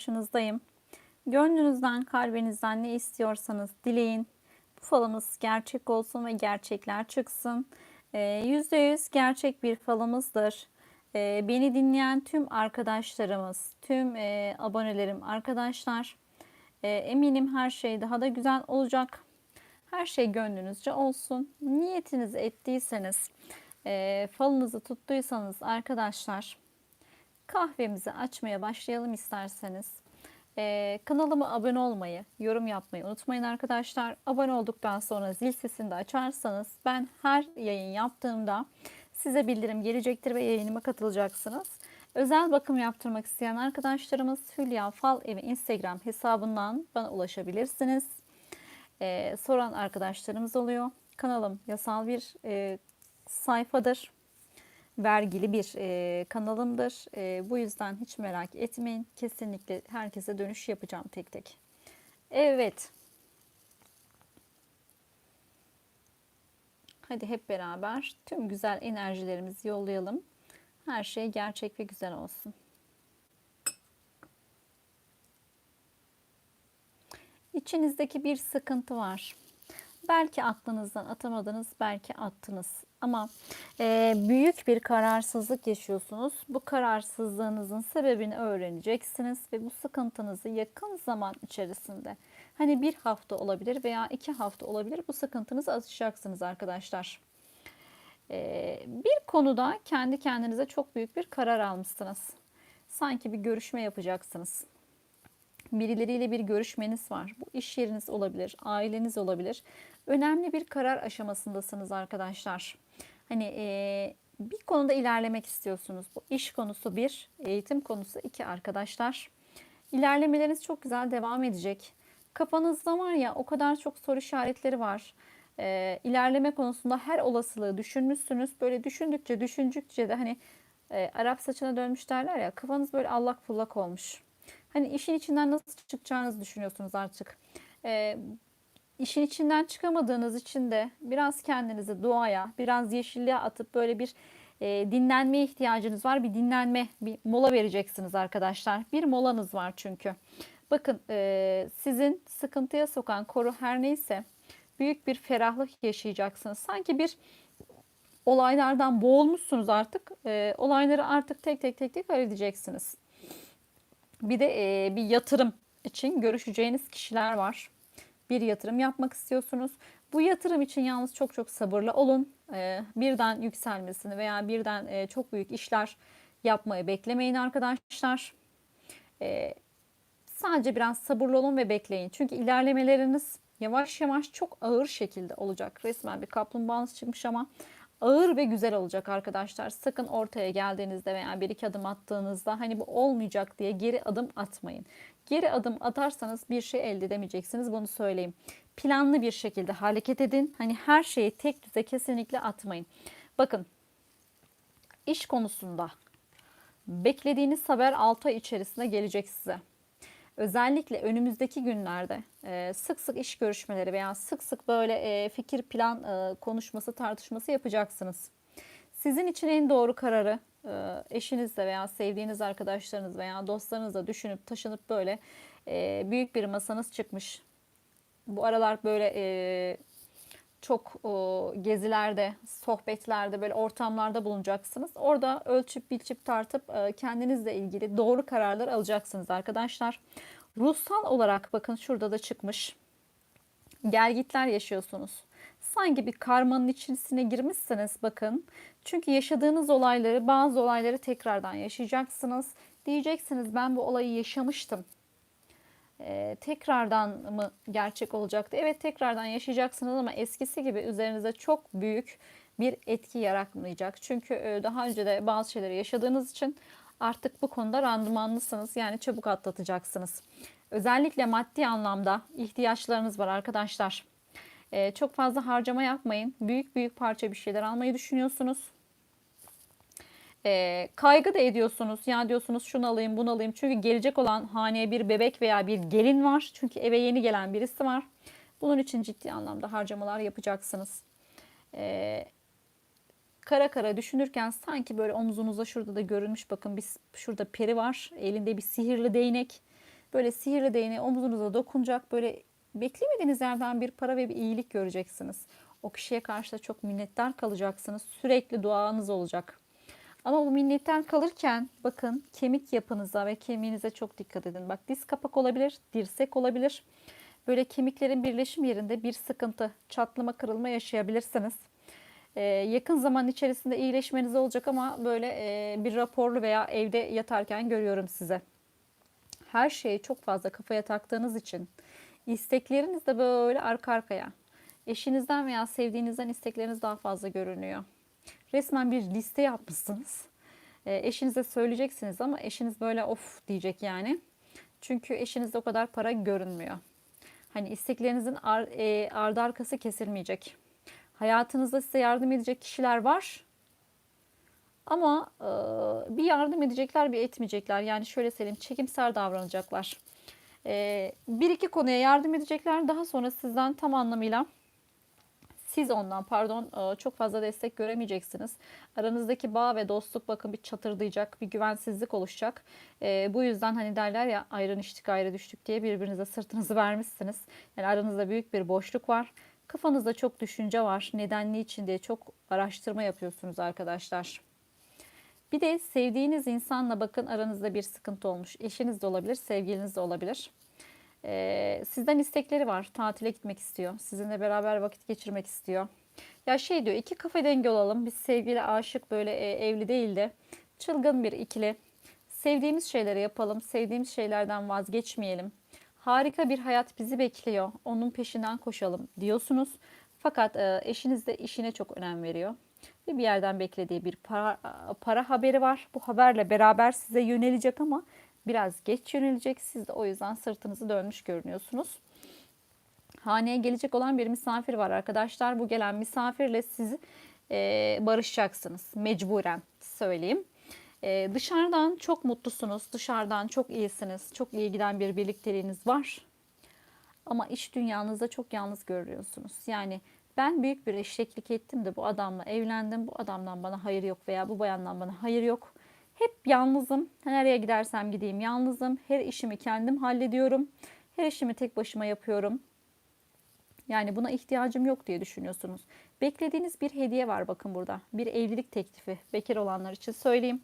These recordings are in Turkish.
karşınızdayım. Gönlünüzden, kalbinizden ne istiyorsanız dileyin. Bu falımız gerçek olsun ve gerçekler çıksın. Ee, %100 gerçek bir falımızdır. Ee, beni dinleyen tüm arkadaşlarımız, tüm e, abonelerim, arkadaşlar e, eminim her şey daha da güzel olacak. Her şey gönlünüzce olsun. Niyetinizi ettiyseniz, e, falınızı tuttuysanız arkadaşlar kahvemizi açmaya başlayalım isterseniz. Ee, kanalıma abone olmayı, yorum yapmayı unutmayın arkadaşlar. Abone olduktan sonra zil sesini de açarsanız ben her yayın yaptığımda size bildirim gelecektir ve yayınıma katılacaksınız. Özel bakım yaptırmak isteyen arkadaşlarımız Hülya Fal Evi Instagram hesabından bana ulaşabilirsiniz. Ee, soran arkadaşlarımız oluyor. Kanalım yasal bir e, sayfadır vergili bir e, kanalımdır. E, bu yüzden hiç merak etmeyin. Kesinlikle herkese dönüş yapacağım tek tek. Evet. Hadi hep beraber tüm güzel enerjilerimizi yollayalım. Her şey gerçek ve güzel olsun. İçinizdeki bir sıkıntı var. Belki aklınızdan atamadınız, belki attınız. Ama e, büyük bir kararsızlık yaşıyorsunuz. Bu kararsızlığınızın sebebini öğreneceksiniz ve bu sıkıntınızı yakın zaman içerisinde hani bir hafta olabilir veya iki hafta olabilir bu sıkıntınızı aşacaksınız arkadaşlar. E, bir konuda kendi kendinize çok büyük bir karar almışsınız. Sanki bir görüşme yapacaksınız birileriyle bir görüşmeniz var. Bu iş yeriniz olabilir, aileniz olabilir. Önemli bir karar aşamasındasınız arkadaşlar. Hani e, bir konuda ilerlemek istiyorsunuz. Bu iş konusu bir, eğitim konusu iki arkadaşlar. İlerlemeleriniz çok güzel devam edecek. Kafanızda var ya o kadar çok soru işaretleri var. E, ilerleme konusunda her olasılığı düşünmüşsünüz. Böyle düşündükçe düşündükçe de hani e, Arap saçına dönmüş derler ya kafanız böyle allak pullak olmuş. Hani işin içinden nasıl çıkacağınızı düşünüyorsunuz artık. E, işin içinden çıkamadığınız için de biraz kendinizi doğaya, biraz yeşilliğe atıp böyle bir e, dinlenmeye ihtiyacınız var. Bir dinlenme, bir mola vereceksiniz arkadaşlar. Bir molanız var çünkü. Bakın e, sizin sıkıntıya sokan koru her neyse büyük bir ferahlık yaşayacaksınız. Sanki bir olaylardan boğulmuşsunuz artık. E, olayları artık tek tek tek tek halledeceksiniz. Bir de e, bir yatırım için görüşeceğiniz kişiler var. Bir yatırım yapmak istiyorsunuz. Bu yatırım için yalnız çok çok sabırlı olun. E, birden yükselmesini veya birden e, çok büyük işler yapmayı beklemeyin arkadaşlar. E, sadece biraz sabırlı olun ve bekleyin. Çünkü ilerlemeleriniz yavaş yavaş çok ağır şekilde olacak. Resmen bir kaplumbağanız çıkmış ama ağır ve güzel olacak arkadaşlar. Sakın ortaya geldiğinizde veya bir iki adım attığınızda hani bu olmayacak diye geri adım atmayın. Geri adım atarsanız bir şey elde edemeyeceksiniz bunu söyleyeyim. Planlı bir şekilde hareket edin. Hani her şeyi tek düze kesinlikle atmayın. Bakın iş konusunda beklediğiniz haber 6 ay içerisinde gelecek size. Özellikle önümüzdeki günlerde e, sık sık iş görüşmeleri veya sık sık böyle e, fikir plan e, konuşması tartışması yapacaksınız. Sizin için en doğru kararı eşinizle veya sevdiğiniz arkadaşlarınız veya dostlarınızla düşünüp taşınıp böyle büyük bir masanız çıkmış. Bu aralar böyle çok gezilerde, sohbetlerde, böyle ortamlarda bulunacaksınız. Orada ölçüp biçip tartıp kendinizle ilgili doğru kararlar alacaksınız arkadaşlar. Ruhsal olarak bakın şurada da çıkmış. Gelgitler yaşıyorsunuz. Sanki bir karmanın içerisine girmişsiniz bakın. Çünkü yaşadığınız olayları, bazı olayları tekrardan yaşayacaksınız. Diyeceksiniz ben bu olayı yaşamıştım e, tekrardan mı gerçek olacaktı? Evet tekrardan yaşayacaksınız ama eskisi gibi üzerinize çok büyük bir etki yaratmayacak. Çünkü e, daha önce de bazı şeyleri yaşadığınız için artık bu konuda randımanlısınız. Yani çabuk atlatacaksınız. Özellikle maddi anlamda ihtiyaçlarınız var arkadaşlar. E, çok fazla harcama yapmayın. Büyük büyük parça bir şeyler almayı düşünüyorsunuz e, kaygı da ediyorsunuz. Yani diyorsunuz şunu alayım bunu alayım. Çünkü gelecek olan haneye bir bebek veya bir gelin var. Çünkü eve yeni gelen birisi var. Bunun için ciddi anlamda harcamalar yapacaksınız. E, kara kara düşünürken sanki böyle omzunuzda şurada da görünmüş bakın bir şurada peri var. Elinde bir sihirli değnek. Böyle sihirli değneği omuzunuza dokunacak. Böyle beklemediğiniz yerden bir para ve bir iyilik göreceksiniz. O kişiye karşı da çok minnettar kalacaksınız. Sürekli duanız olacak. Ama bu minnettar kalırken bakın kemik yapınıza ve kemiğinize çok dikkat edin. Bak diz kapak olabilir, dirsek olabilir. Böyle kemiklerin birleşim yerinde bir sıkıntı, çatlama, kırılma yaşayabilirsiniz. Ee, yakın zaman içerisinde iyileşmeniz olacak ama böyle e, bir raporlu veya evde yatarken görüyorum size. Her şeyi çok fazla kafaya taktığınız için istekleriniz de böyle arka arkaya. Eşinizden veya sevdiğinizden istekleriniz daha fazla görünüyor. Resmen bir liste yapmışsınız. E, eşinize söyleyeceksiniz ama eşiniz böyle of diyecek yani. Çünkü eşinizde o kadar para görünmüyor. Hani isteklerinizin ar, e, ardı arkası kesilmeyecek. Hayatınızda size yardım edecek kişiler var. Ama e, bir yardım edecekler bir etmeyecekler. Yani şöyle söyleyeyim çekimser davranacaklar. E, bir iki konuya yardım edecekler. Daha sonra sizden tam anlamıyla siz ondan pardon e, çok fazla destek göremeyeceksiniz. Aranızdaki bağ ve dostluk bakın bir çatırdayacak, bir güvensizlik oluşacak. E, bu yüzden hani derler ya ayrın içtik ayrı düştük diye birbirinize sırtınızı vermişsiniz. Yani aranızda büyük bir boşluk var. Kafanızda çok düşünce var. Neden, niçin diye çok araştırma yapıyorsunuz arkadaşlar. Bir de sevdiğiniz insanla bakın aranızda bir sıkıntı olmuş. Eşiniz de olabilir, sevgiliniz de olabilir. Ee, sizden istekleri var. Tatile gitmek istiyor. Sizinle beraber vakit geçirmek istiyor. Ya şey diyor iki kafa dengi olalım. Biz sevgili aşık böyle e, evli değil de çılgın bir ikili. Sevdiğimiz şeyleri yapalım. Sevdiğimiz şeylerden vazgeçmeyelim. Harika bir hayat bizi bekliyor. Onun peşinden koşalım diyorsunuz. Fakat e, eşiniz de işine çok önem veriyor. Ve bir yerden beklediği bir para, para haberi var. Bu haberle beraber size yönelecek ama biraz geç yönelecek. Siz de o yüzden sırtınızı dönmüş görünüyorsunuz. Haneye gelecek olan bir misafir var arkadaşlar. Bu gelen misafirle siz e, barışacaksınız. Mecburen söyleyeyim. E, dışarıdan çok mutlusunuz. Dışarıdan çok iyisiniz. Çok iyi giden bir birlikteliğiniz var. Ama iş dünyanızda çok yalnız görüyorsunuz. Yani ben büyük bir eşeklik ettim de bu adamla evlendim. Bu adamdan bana hayır yok veya bu bayandan bana hayır yok. Hep yalnızım. Nereye gidersem gideyim yalnızım. Her işimi kendim hallediyorum. Her işimi tek başıma yapıyorum. Yani buna ihtiyacım yok diye düşünüyorsunuz. Beklediğiniz bir hediye var bakın burada. Bir evlilik teklifi. Bekar olanlar için söyleyeyim.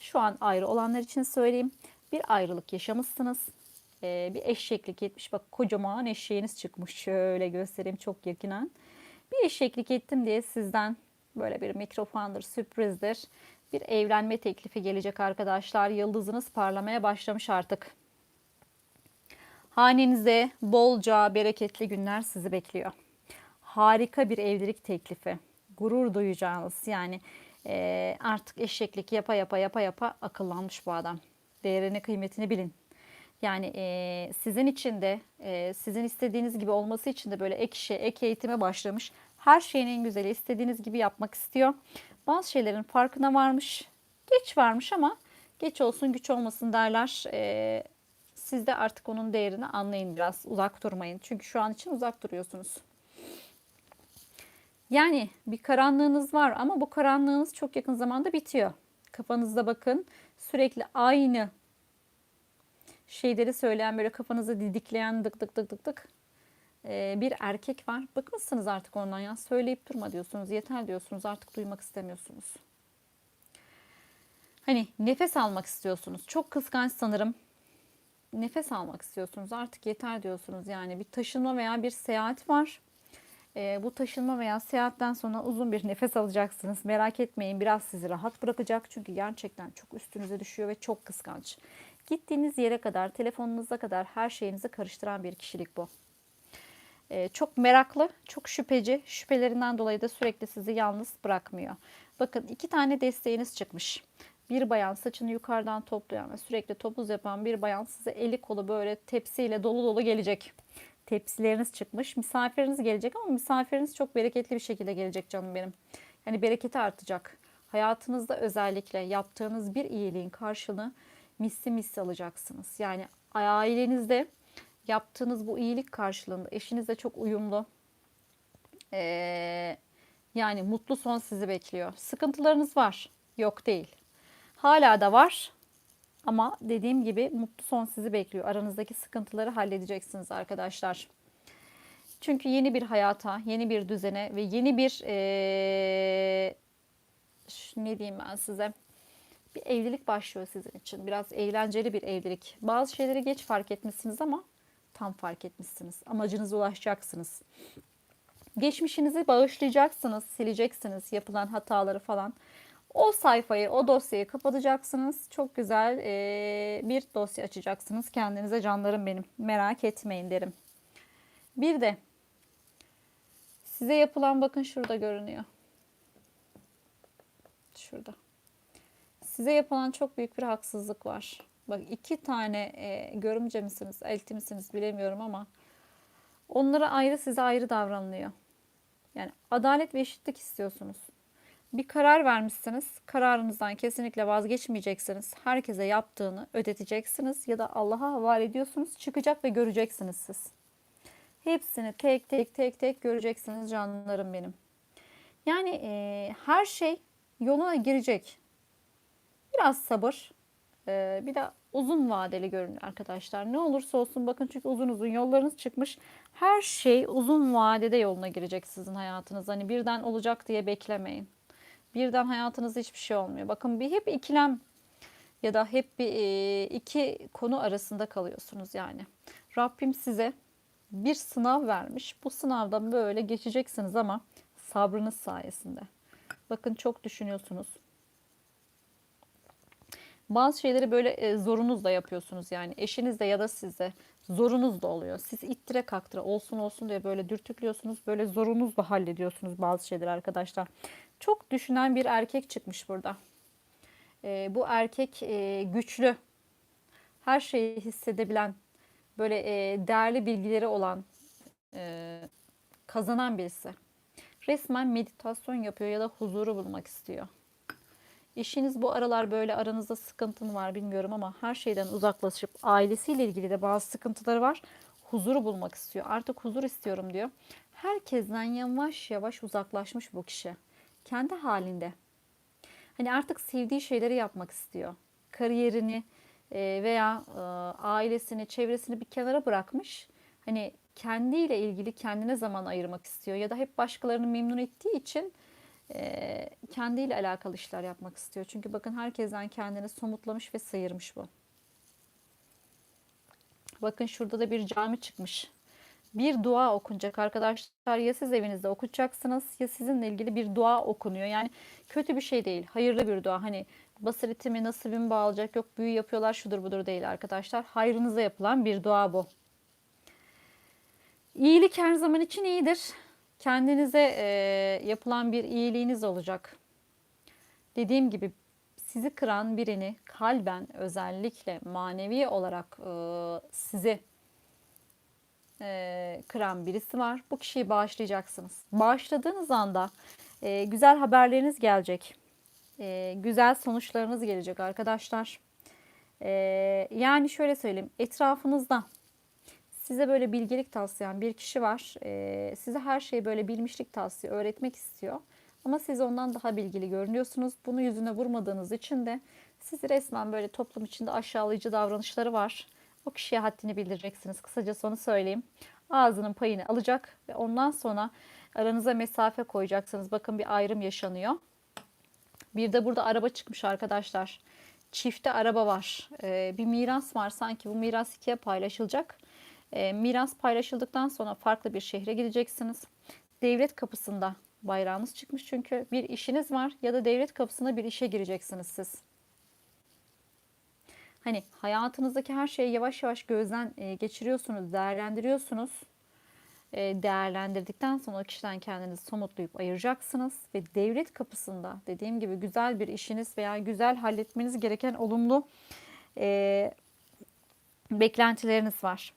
Şu an ayrı olanlar için söyleyeyim. Bir ayrılık yaşamışsınız. Ee, bir eşeklik etmiş. Bak kocaman eşeğiniz çıkmış. Şöyle göstereyim çok yakinen. Bir eşeklik ettim diye sizden böyle bir mikrofondur, sürprizdir. Bir evlenme teklifi gelecek arkadaşlar. Yıldızınız parlamaya başlamış artık. Hanenize bolca bereketli günler sizi bekliyor. Harika bir evlilik teklifi. Gurur duyacağınız yani e, artık eşeklik yapa yapa yapa yapa akıllanmış bu adam. Değerini kıymetini bilin. Yani e, sizin için de e, sizin istediğiniz gibi olması için de böyle ek işe, ek eğitime başlamış. Her şeyin en güzeli istediğiniz gibi yapmak istiyor. Bazı şeylerin farkına varmış. Geç varmış ama geç olsun güç olmasın derler. E, siz de artık onun değerini anlayın biraz. Uzak durmayın. Çünkü şu an için uzak duruyorsunuz. Yani bir karanlığınız var ama bu karanlığınız çok yakın zamanda bitiyor. Kafanızda bakın sürekli aynı şeyleri söyleyen böyle kafanızı didikleyen dık dık dık dık dık ee, bir erkek var. Bıkmışsınız artık ondan ya söyleyip durma diyorsunuz yeter diyorsunuz artık duymak istemiyorsunuz. Hani nefes almak istiyorsunuz. Çok kıskanç sanırım. Nefes almak istiyorsunuz. Artık yeter diyorsunuz. Yani bir taşınma veya bir seyahat var. E, bu taşınma veya seyahatten sonra uzun bir nefes alacaksınız. Merak etmeyin biraz sizi rahat bırakacak. Çünkü gerçekten çok üstünüze düşüyor ve çok kıskanç. Gittiğiniz yere kadar, telefonunuza kadar her şeyinizi karıştıran bir kişilik bu. E, çok meraklı, çok şüpheci. Şüphelerinden dolayı da sürekli sizi yalnız bırakmıyor. Bakın iki tane desteğiniz çıkmış bir bayan saçını yukarıdan toplayan ve sürekli topuz yapan bir bayan size eli kolu böyle tepsiyle dolu dolu gelecek. Tepsileriniz çıkmış. Misafiriniz gelecek ama misafiriniz çok bereketli bir şekilde gelecek canım benim. Yani bereketi artacak. Hayatınızda özellikle yaptığınız bir iyiliğin karşılığını misli misli alacaksınız. Yani ailenizde yaptığınız bu iyilik karşılığında eşinizle çok uyumlu. Ee, yani mutlu son sizi bekliyor. Sıkıntılarınız var. Yok değil. Hala da var. Ama dediğim gibi mutlu son sizi bekliyor. Aranızdaki sıkıntıları halledeceksiniz arkadaşlar. Çünkü yeni bir hayata, yeni bir düzene ve yeni bir eee, ş- ne diyeyim ben size bir evlilik başlıyor sizin için. Biraz eğlenceli bir evlilik. Bazı şeyleri geç fark etmişsiniz ama tam fark etmişsiniz. Amacınıza ulaşacaksınız. Geçmişinizi bağışlayacaksınız, sileceksiniz yapılan hataları falan. O sayfayı, o dosyayı kapatacaksınız. Çok güzel eee, bir dosya açacaksınız kendinize canlarım benim. Merak etmeyin derim. Bir de size yapılan bakın şurada görünüyor. Şurada. Size yapılan çok büyük bir haksızlık var. Bak iki tane e, görümce misiniz, elti misiniz bilemiyorum ama onlara ayrı size ayrı davranılıyor. Yani adalet ve eşitlik istiyorsunuz. Bir karar vermişsiniz. Kararınızdan kesinlikle vazgeçmeyeceksiniz. Herkese yaptığını ödeteceksiniz ya da Allah'a havale ediyorsunuz. Çıkacak ve göreceksiniz siz. Hepsini tek tek tek tek göreceksiniz canlarım benim. Yani e, her şey yoluna girecek. Biraz sabır. e, bir de uzun vadeli görün arkadaşlar. Ne olursa olsun bakın çünkü uzun uzun yollarınız çıkmış. Her şey uzun vadede yoluna girecek sizin hayatınız. Hani birden olacak diye beklemeyin. Birden hayatınızda hiçbir şey olmuyor. Bakın bir hep ikilem ya da hep bir e, iki konu arasında kalıyorsunuz yani. Rabbim size bir sınav vermiş. Bu sınavdan böyle geçeceksiniz ama sabrınız sayesinde. Bakın çok düşünüyorsunuz. Bazı şeyleri böyle e, zorunuzla yapıyorsunuz yani eşinizle ya da size zorunuz da oluyor. Siz ittire kaktıra olsun olsun diye böyle dürtüklüyorsunuz. Böyle zorunuzla hallediyorsunuz bazı şeyleri arkadaşlar. Çok düşünen bir erkek çıkmış burada. E, bu erkek e, güçlü, her şeyi hissedebilen, böyle e, değerli bilgileri olan, e, kazanan birisi. Resmen meditasyon yapıyor ya da huzuru bulmak istiyor. İşiniz bu aralar böyle aranızda sıkıntı mı var bilmiyorum ama her şeyden uzaklaşıp ailesiyle ilgili de bazı sıkıntıları var. Huzuru bulmak istiyor. Artık huzur istiyorum diyor. Herkesten yavaş yavaş uzaklaşmış bu kişi. Kendi halinde. Hani artık sevdiği şeyleri yapmak istiyor. Kariyerini e, veya e, ailesini, çevresini bir kenara bırakmış. Hani kendiyle ilgili kendine zaman ayırmak istiyor ya da hep başkalarını memnun ettiği için e, kendiyle alakalı işler yapmak istiyor. Çünkü bakın herkesten kendini somutlamış ve sıyırmış bu. Bakın şurada da bir cami çıkmış. Bir dua okunacak arkadaşlar. Ya siz evinizde okuyacaksınız ya sizinle ilgili bir dua okunuyor. Yani kötü bir şey değil. Hayırlı bir dua. Hani basiretimi nasibimi bağlayacak yok büyü yapıyorlar şudur budur değil arkadaşlar. Hayrınıza yapılan bir dua bu. İyilik her zaman için iyidir. Kendinize e, yapılan bir iyiliğiniz olacak. Dediğim gibi sizi kıran birini kalben özellikle manevi olarak e, sizi e, kıran birisi var. Bu kişiyi bağışlayacaksınız. Bağışladığınız anda e, güzel haberleriniz gelecek. E, güzel sonuçlarınız gelecek arkadaşlar. E, yani şöyle söyleyeyim. Etrafınızda size böyle bilgelik tavsiyen bir kişi var. E, size her şeyi böyle bilmişlik tavsiye öğretmek istiyor. Ama siz ondan daha bilgili görünüyorsunuz. Bunu yüzüne vurmadığınız için de sizi resmen böyle toplum içinde aşağılayıcı davranışları var. O kişiye haddini bildireceksiniz. Kısacası onu söyleyeyim. Ağzının payını alacak ve ondan sonra aranıza mesafe koyacaksınız. Bakın bir ayrım yaşanıyor. Bir de burada araba çıkmış arkadaşlar. Çifte araba var. Ee, bir miras var. Sanki bu miras ikiye paylaşılacak. Ee, miras paylaşıldıktan sonra farklı bir şehre gideceksiniz. Devlet kapısında bayrağınız çıkmış çünkü bir işiniz var ya da devlet kapısına bir işe gireceksiniz siz. Hani hayatınızdaki her şeyi yavaş yavaş gözden e, geçiriyorsunuz, değerlendiriyorsunuz. E, değerlendirdikten sonra o kişiden kendinizi somutlayıp ayıracaksınız ve devlet kapısında dediğim gibi güzel bir işiniz veya güzel halletmeniz gereken olumlu e, beklentileriniz var.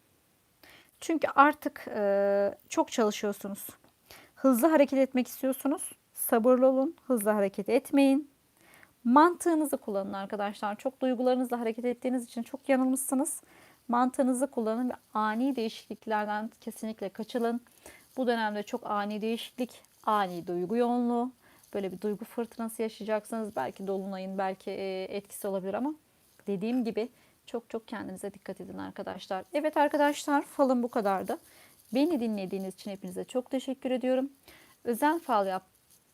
Çünkü artık e, çok çalışıyorsunuz. Hızlı hareket etmek istiyorsunuz. Sabırlı olun, hızlı hareket etmeyin. Mantığınızı kullanın arkadaşlar. Çok duygularınızla hareket ettiğiniz için çok yanılmışsınız. Mantığınızı kullanın ve ani değişikliklerden kesinlikle kaçılın. Bu dönemde çok ani değişiklik, ani duygu yoğunluğu, böyle bir duygu fırtınası yaşayacaksınız. Belki dolunayın belki etkisi olabilir ama dediğim gibi çok çok kendinize dikkat edin arkadaşlar. Evet arkadaşlar falım bu kadardı. Beni dinlediğiniz için hepinize çok teşekkür ediyorum. Özel fal yap,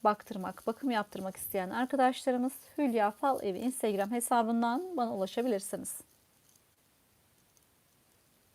baktırmak, bakım yaptırmak isteyen arkadaşlarımız Hülya Fal Evi Instagram hesabından bana ulaşabilirsiniz.